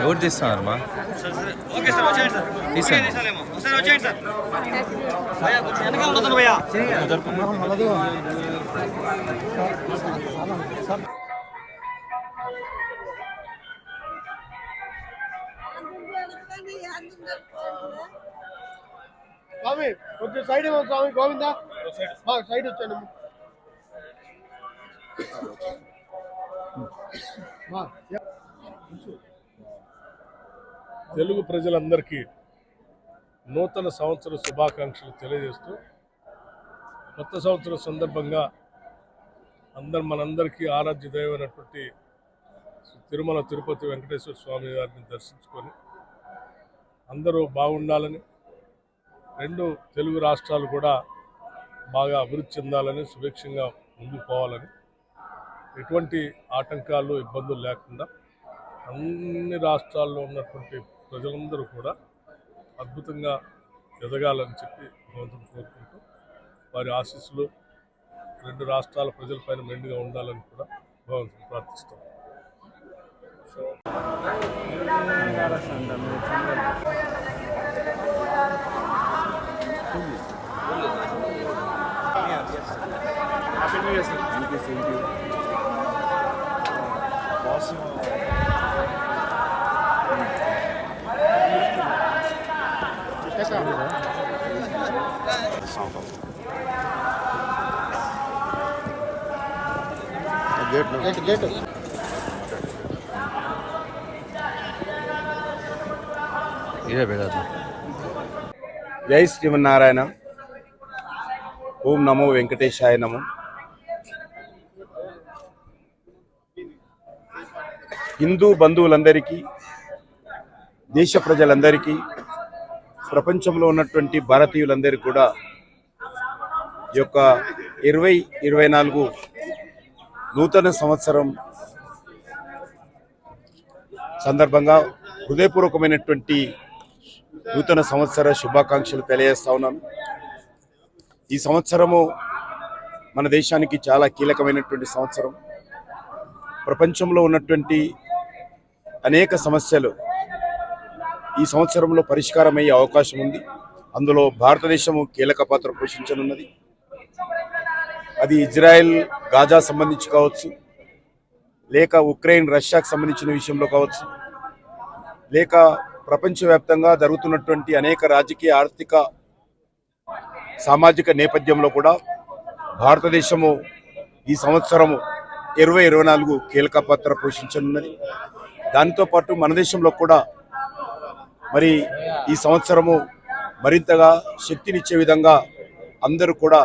ఎవరు తీస్తున్నారు మా తీసాను స్వామి కొంచెం సైడ్ ఇవ్వండి స్వామి గోవిందా ఆ, సైడ్ వచ్చాను ఆ, తెలుగు ప్రజలందరికీ నూతన సంవత్సర శుభాకాంక్షలు తెలియజేస్తూ కొత్త సంవత్సరం సందర్భంగా అందరు మనందరికీ ఆరాధ్య దైవమైనటువంటి తిరుమల తిరుపతి వెంకటేశ్వర స్వామి వారిని దర్శించుకొని అందరూ బాగుండాలని రెండు తెలుగు రాష్ట్రాలు కూడా బాగా అభివృద్ధి చెందాలని సుభిక్షంగా ముందుకు పోవాలని ఎటువంటి ఆటంకాలు ఇబ్బందులు లేకుండా అన్ని రాష్ట్రాల్లో ఉన్నటువంటి ప్రజలందరూ కూడా అద్భుతంగా ఎదగాలని చెప్పి భగవంతుని కోరుకుంటూ వారి ఆశీస్సులు రెండు రాష్ట్రాల ప్రజలపైన మెండుగా ఉండాలని కూడా భగవంతుని ప్రార్థిస్తాం. Happy new year sir thank you thank you boss gate gate gate ఇదే బెడర్ జై శ్రీమన్నారాయణ. ఓం నమో వెంకటేశాయ నమో. హిందూ బంధువులందరికీ దేశ ప్రజలందరికీ ప్రపంచంలో ఉన్నటువంటి భారతీయులందరూ కూడా ఈ యొక్క ఇరవై ఇరవై నాలుగు నూతన సంవత్సరం సందర్భంగా హృదయపూర్వకమైనటువంటి నూతన సంవత్సర శుభాకాంక్షలు తెలియజేస్తా ఉన్నాను ఈ సంవత్సరము మన దేశానికి చాలా కీలకమైనటువంటి సంవత్సరం. ప్రపంచంలో ఉన్నటువంటి అనేక సమస్యలు ఈ సంవత్సరంలో పరిష్కారం అయ్యే అవకాశం ఉంది. అందులో భారతదేశము కీలక పాత్ర పోషించనున్నది. అది ఇజ్రాయెల్ గాజా సంబంధించి కావచ్చు లేక ఉక్రెయిన్ రష్యాకు సంబంధించిన విషయంలో కావచ్చు లేక ప్రపంచవ్యాప్తంగా జరుగుతున్నటువంటి అనేక రాజకీయ ఆర్థిక సామాజిక నేపథ్యంలో కూడా భారతదేశము ఈ సంవత్సరము ఇరవై ఇరవై నాలుగు కీలక పాత్ర పోషించనున్నది. దానితో పాటు మన దేశంలో కూడా మరి ఈ సంవత్సరము మరింతగా శక్తినిచ్చే విధంగా అందరూ కూడా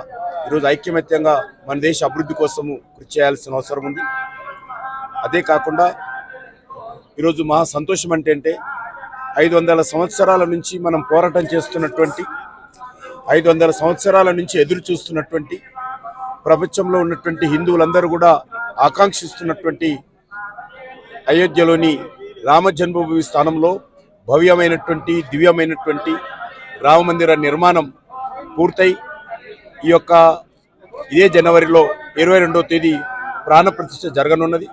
ఈరోజు ఐక్యమత్యంగా మన దేశ అభివృద్ధి కోసము కృషి చేయాల్సిన అవసరం ఉంది. అదే కాకుండా ఈరోజు మహా సంతోషం అంటే అంటే ఐదు వందల సంవత్సరాల నుంచి మనం పోరాటం చేస్తున్నటువంటి ఐదు వందల సంవత్సరాల నుంచి ఎదురు చూస్తున్నటువంటి ప్రపంచంలో ఉన్నటువంటి హిందువులందరూ కూడా ఆకాంక్షిస్తున్నటువంటి అయోధ్యలోని రామ జన్మభూమి స్థానంలో భవ్యమైనటువంటి దివ్యమైనటువంటి రామమందిర నిర్మాణం పూర్తయి. ఈ యొక్క ఇదే జనవరిలో ఇరవై రెండవ తేదీ ప్రాణప్రతిష్ఠ జరగనున్నది.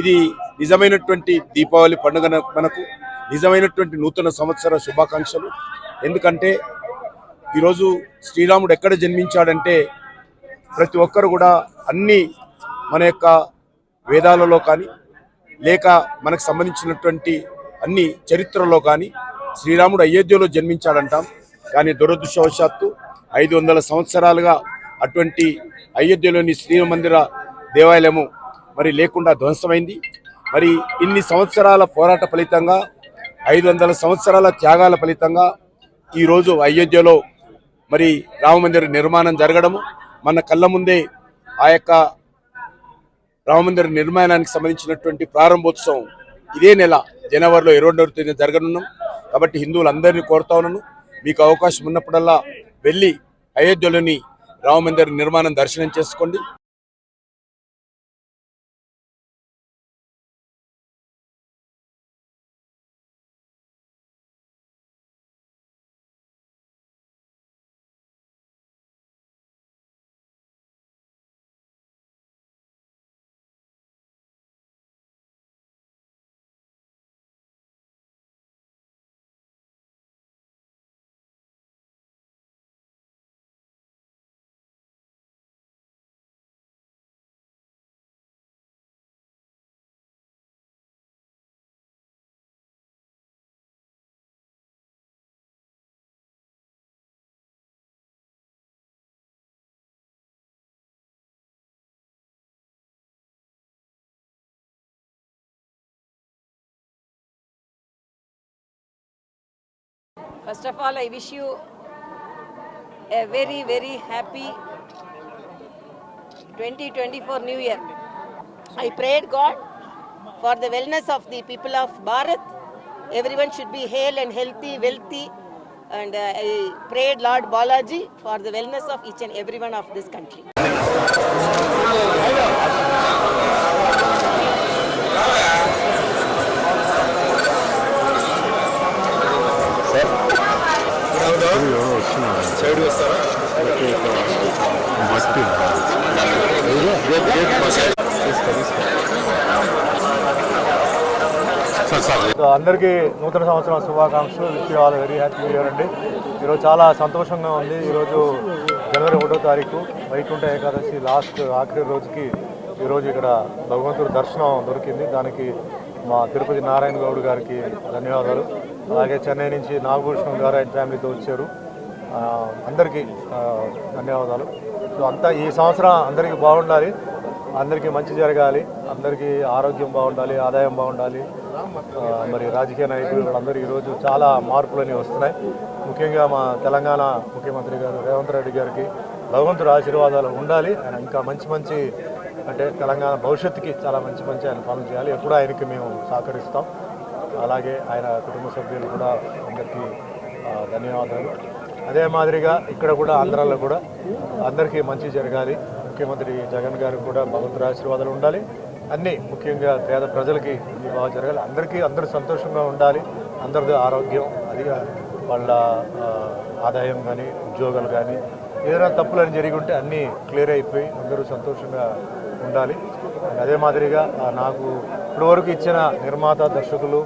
ఇది నిజమైనటువంటి దీపావళి పండుగ మనకు నిజమైనటువంటి నూతన సంవత్సర శుభాకాంక్షలు. ఎందుకంటే ఈరోజు శ్రీరాముడు ఎక్కడ జన్మించాడంటే ప్రతి ఒక్కరు కూడా అన్ని మన యొక్క వేదాలలో కానీ లేక మనకు సంబంధించినటువంటి అన్ని చరిత్రలో కానీ శ్రీరాముడు అయోధ్యలో జన్మించాడంటాం. కానీ దురదృష్టవశాత్తు ఐదు వందల సంవత్సరాలుగా అటువంటి అయోధ్యలోని శ్రీమందిర దేవాలయము మరి లేకుండా ధ్వంసమైంది. మరి ఇన్ని సంవత్సరాల పోరాట ఫలితంగా ఐదు వందల సంవత్సరాల త్యాగాల ఫలితంగా ఈరోజు అయోధ్యలో మరి రామమందిర నిర్మాణం జరగడము మన కళ్ళ ముందే ఆ యొక్క రామమందిర నిర్మాణానికి సంబంధించినటువంటి ప్రారంభోత్సవం ఇదే నెల జనవరిలో ఇరవై రెండవ తేదీ జరగనున్నాం. కాబట్టి హిందువులందరినీ కోరుతా ఉన్నాను. మీకు అవకాశం ఉన్నప్పుడల్లా వెళ్ళి అయోధ్యలోని రామమందిర నిర్మాణం దర్శనం చేసుకోండి. First of all, I wish you a very, very happy 2024 New Year. I prayed God for the wellness of the people of Bharat. Everyone should be hale and healthy, wealthy. And uh, I prayed Lord Balaji for the wellness of each and every one of this country. అందరికీ నూతన సంవత్సరం శుభాకాంక్షలు. Wish all very happy year అండి. ఈరోజు చాలా సంతోషంగా ఉంది. ఈరోజు జనవరి ఒకటో తారీఖు వైకుంఠ ఏకాదశి లాస్ట్ ఆఖరి రోజుకి ఈరోజు ఇక్కడ భగవంతుడి దర్శనం దొరికింది. దానికి మా తిరుపతి నారాయణ గౌడ్ గారికి ధన్యవాదాలు. అలాగే చెన్నై నుంచి నాగభూషణం గారు ఆయన ఫ్యామిలీతో వచ్చారు. అందరికీ ధన్యవాదాలు. సో అంతా ఈ సంవత్సరం అందరికీ బాగుండాలి. అందరికీ మంచి జరగాలి. అందరికీ ఆరోగ్యం బాగుండాలి ఆదాయం బాగుండాలి. మరి రాజకీయ నాయకులు వాళ్ళందరూ ఈరోజు చాలా మార్పులని వస్తున్నాయి. ముఖ్యంగా మా తెలంగాణ ముఖ్యమంత్రి గారు రేవంత్ రెడ్డి గారికి భగవంతుడు ఆశీర్వాదాలు ఉండాలి. ఆయన ఇంకా మంచి మంచి అంటే తెలంగాణ భవిష్యత్తుకి చాలా మంచి మంచి ఆయన పనులు చేయాలి. ఎప్పుడూ ఆయనకి మేము సహకరిస్తాం. అలాగే ఆయన కుటుంబ సభ్యులు కూడా అందరికీ ధన్యవాదాలు. అదే మాదిరిగా ఇక్కడ కూడా ఆంధ్రాలో కూడా అందరికీ మంచి జరగాలి. ముఖ్యమంత్రి జగన్ గారికి కూడా భగవంతుడు ఆశీర్వాదాలు ఉండాలి. అన్నీ ముఖ్యంగా పేద ప్రజలకి ఇది బాగా జరగాలి అందరికీ అందరూ సంతోషంగా ఉండాలి. అందరిది ఆరోగ్యం అదిగా వాళ్ళ ఆదాయం కానీ ఉద్యోగాలు కానీ ఏదైనా తప్పులని జరిగి ఉంటే అన్నీ క్లియర్ అయిపోయి అందరూ సంతోషంగా ఉండాలి. అదే మాదిరిగా నాకు ఇప్పటివరకు ఇచ్చిన నిర్మాత దర్శకులు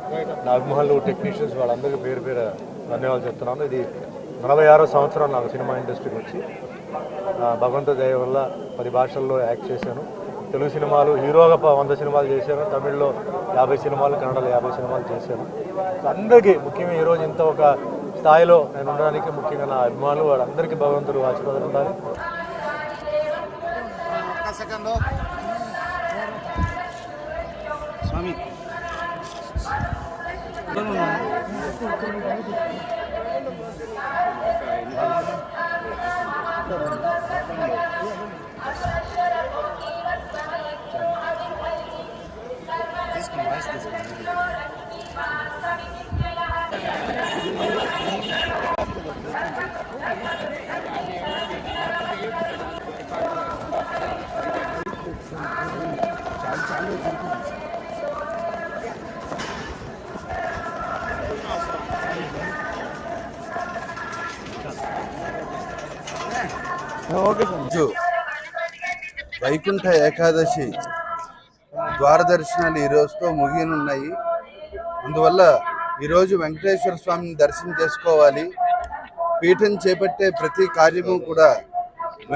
నా అభిమానులు టెక్నీషియన్స్ వాళ్ళందరికీ పేరు పేరు ధన్యవాదాలు చెప్తున్నాను. ఇది నలభై ఆరో సంవత్సరం నాకు సినిమా ఇండస్ట్రీకి వచ్చి భగవంతు దయ వల్ల పది భాషల్లో యాక్ట్ చేశాను. తెలుగు సినిమాలు హీరోగా వంద సినిమాలు చేశాను తమిళ్ళో యాభై సినిమాలు కన్నడలో యాభై సినిమాలు చేశాను అందరికీ ముఖ్యంగా ఈరోజు ఇంత ఒక స్థాయిలో నేను ఉండడానికి ముఖ్యంగా నా అభిమానులు వాళ్ళందరికీ భగవంతుడు ఆశీర్వాదం ఉండాలి. ఒక్క సెకండ్ వైకుంఠ ఏకాదశి ద్వార దర్శనాలు ఈ రోజుతో ముగియనున్నాయి. అందువల్ల ఈరోజు వెంకటేశ్వర స్వామిని దర్శనం చేసుకోవాలి. పీఠం చేపట్టే ప్రతి కార్యము కూడా